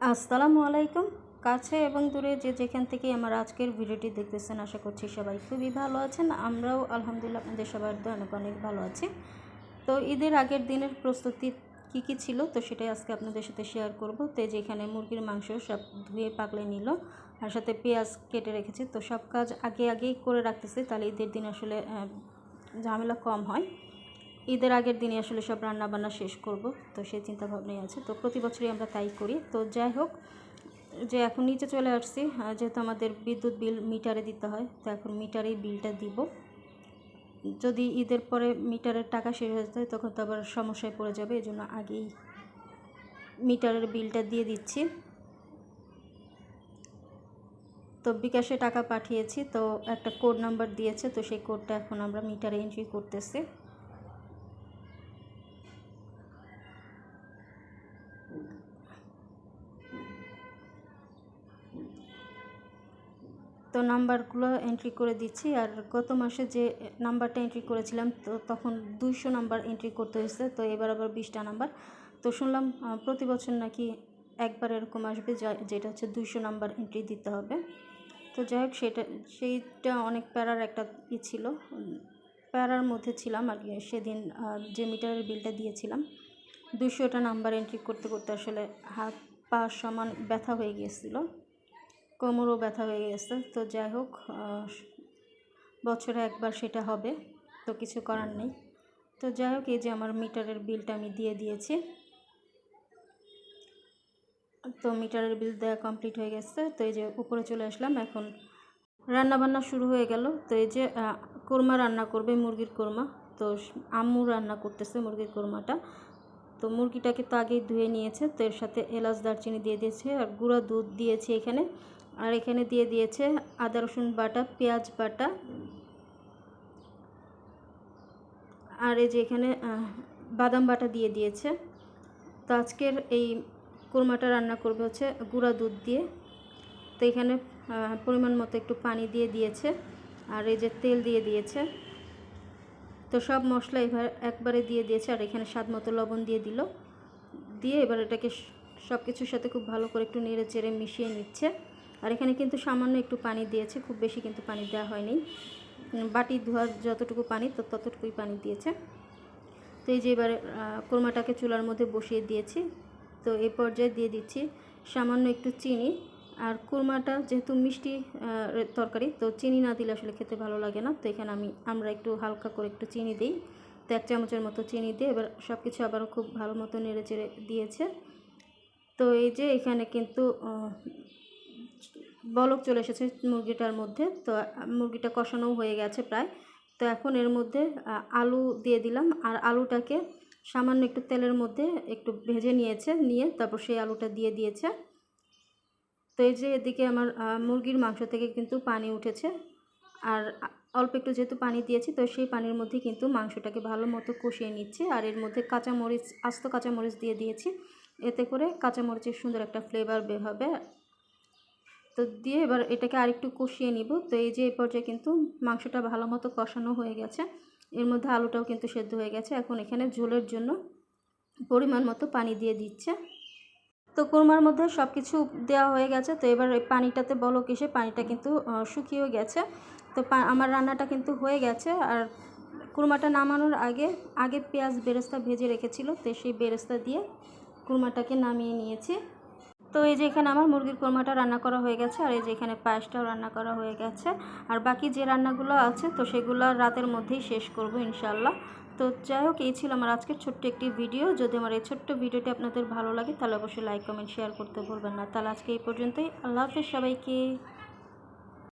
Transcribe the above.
আসসালামু আলাইকুম। কাছে এবং দূরে যে যেখান থেকে আমার আজকের ভিডিওটি দেখতেছেন, আশা করছি সবাই খুবই ভালো আছেন। আমরাও আলহামদুলিল্লাহ আপনাদের সবার অনেক অনেক ভালো আছি। তো ঈদের আগের দিনের প্রস্তুতি কী কী ছিল, তো সেটাই আজকে আপনাদের সাথে শেয়ার করব। তো যেখানে মুরগির মাংস সব ধুয়ে পাকলে নিল, আর সাথে পেঁয়াজ কেটে রেখেছি। তো সব কাজ আগে আগেই করে রাখতেছি, তাহলে ঈদের দিন আসলে ঝামেলা কম হয়। ঈদের আগের দিনে আসলে সব রান্না বান্না শেষ করব, তো সেই চিন্তা ভাবনাই আছে। তো প্রতি বছরই আমরা তাই করি। তো যাই হোক, যে এখন নিচে চলে আসছি যেহেতু আমাদের বিদ্যুৎ বিল মিটারে দিতে হয়, তো এখন মিটারেই বিলটা দিব। যদি ঈদের পরে মিটারের টাকা শেষ হয়ে যায়, তখন তো আবার সমস্যায় পড়ে যাবে এই জন্য আগেই মিটারের বিলটা দিয়ে দিচ্ছি। তো বিকাশে টাকা পাঠিয়েছি, তো একটা কোড নাম্বার দিয়েছে, তো সেই কোডটা এখন আমরা মিটারে এন্ট্রি করতেছি। তো নাম্বারগুলো এন্ট্রি করে দিচ্ছি। আর গত মাসে যে নাম্বারটা এন্ট্রি করেছিলাম, তো তখন দুইশো নাম্বার এন্ট্রি করতে হয়েছে। তো এবার আবার বিশটা নাম্বার। তো শুনলাম প্রতি বছর নাকি একবার এরকম আসবে যেটা হচ্ছে দুইশো নাম্বার এন্ট্রি দিতে হবে। তো যাই হোক, সেটা, সেইটা অনেক প্যারার একটা ই ছিল। প্যারার মধ্যে ছিলাম আর কি, সেদিন যে মিটারের বিলটা দিয়েছিলাম দুশোটা নাম্বার এন্ট্রি করতে করতে আসলে হাত পা সমান ব্যথা হয়ে গিয়েছিল। কোমরও ব্যথা হয়ে গেছে। তো যাই হোক বছরে একবার সেটা হবে, তো কিছু করার নেই। তো যাই হোক, এই যে আমার মিটারের বিলটা আমি দিয়ে দিয়েছি। তো মিটারের বিল দেওয়া কমপ্লিট হয়ে গেছে। তো এই যে উপরে চলে আসলাম, এখন রান্না বান্না শুরু হয়ে গেল। তো এই যে কোরমা রান্না করবে মুরগির কোরমা। তো আম্মু রান্না করতেছে মুরগির কোরমাটা। তো মুরগিটাকে তো আগেই ধুয়ে নিয়েছে। তো এর সাথে এলাচ, দারচিনি দিয়ে দিয়েছে। আর গুঁড়া দুধ দিয়েছে এখানে। আর এখানে দিয়ে দিয়েছে আদা, রসুন বাটা, পেঁয়াজ বাটা। আর এই যে এখানে বাদাম বাটা দিয়ে দিয়েছে। তো আজকের এই কোরমাটা রান্না করবে হচ্ছে গুঁড়া দুধ দিয়ে। তো এখানে পরিমাণ মতো একটু পানি দিয়ে দিয়েছে আর এই যে তেল দিয়ে দিয়েছে। তো সব মশলা এবার একবারে দিয়ে দিয়েছে আর এখানে স্বাদ মতো লবণ দিয়ে দিল। দিয়ে এবার এটাকে সব কিছুর সাথে খুব ভালো করে একটু নেড়ে চেড়ে মিশিয়ে নিচ্ছে। আর এখানে কিন্তু সামান্য একটু পানি দিয়েছে, খুব বেশি কিন্তু পানি দেওয়া হয়নি। বাটি ধোয়ার যতটুকু পানি ততটুকুই পানি দিয়েছে। তো এই যে এবার কোরমাটাকে চুলার মধ্যে বসিয়ে দিয়েছি। তো এই পর্যায়ে দিয়ে দিচ্ছি সামান্য একটু চিনি। আর কোরমাটা যেহেতু মিষ্টি তরকারি, তো চিনি না দিলে আসলে খেতে ভালো লাগে না। তো এখানে আমি, আমরা একটু হালকা করে একটু চিনি দিই। তো এক চামচের মতো চিনি দিয়ে এবার সব কিছু আবারও খুব ভালো মতো নেড়ে চেড়ে দিয়েছে। তো এই যে এখানে কিন্তু বলক চলে এসেছে মুরগিটার মধ্যে। তো মুরগিটা কষানোও হয়ে গেছে প্রায়। তো এখন এর মধ্যে আলু দিয়ে দিলাম। আর আলুটাকে সামান্য একটু তেলের মধ্যে একটু ভেজে নিয়েছে, নিয়ে তারপর সেই আলুটা দিয়ে দিয়েছে। তো এই যে এদিকে আমার মুরগির মাংস থেকে কিন্তু পানি উঠেছে। আর অল্প একটু যেহেতু পানি দিয়েছি, তো সেই পানির মধ্যে কিন্তু মাংসটাকে ভালো মতো কষিয়ে নিচ্ছে। আর এর মধ্যে কাঁচামরিচ, আস্ত কাঁচামরিচ দিয়ে দিয়েছি। এতে করে কাঁচামরিচের সুন্দর একটা ফ্লেভার বের হবে। তো দিয়ে এবার এটাকে আরেকটু কষিয়ে নিব। তো এই যে এই পর্যায়ে কিন্তু মাংসটা ভালো মতো কষানো হয়ে গেছে। এর মধ্যে আলুটাও কিন্তু সেদ্ধ হয়ে গেছে। এখন এখানে ঝোলের জন্য পরিমাণ মতো পানি দিয়ে দিচ্ছে। তো কোরমার মধ্যে সব কিছু দেওয়া হয়ে গেছে। তো এবার এই পানিটাতে বলো কিসে পানিটা কিন্তু শুকিয়েও গেছে। তো আমার রান্নাটা কিন্তু হয়ে গেছে। আর কুরমাটা নামানোর আগে আগে পেঁয়াজ বেরেস্তা ভেজে রেখেছিল। তো সেই বেরেস্তা দিয়ে কুরমাটাকে নামিয়ে নিয়েছি। তো এই যে এখানে আমার মুরগির কোরমাটা রান্না করা হয়ে গেছে, আর এই যে এখানে পায়েসটাও রান্না করা হয়ে গেছে। আর বাকি যে রান্নাগুলো আছে, তো সেগুলো রাতের মধ্যেই শেষ করব ইনশাল্লাহ তো যাই হোক, এই ছিল আমার আজকের ছোট্ট একটি ভিডিও। যদি আমার এই ছোট্ট ভিডিওটি আপনাদের ভালো লাগে, তাহলে অবশ্যই লাইক, কমেন্ট, শেয়ার করতে ভুলবেন না। তাহলে আজকে এই পর্যন্তই। আল্লাহ হাফেজ সবাইকে।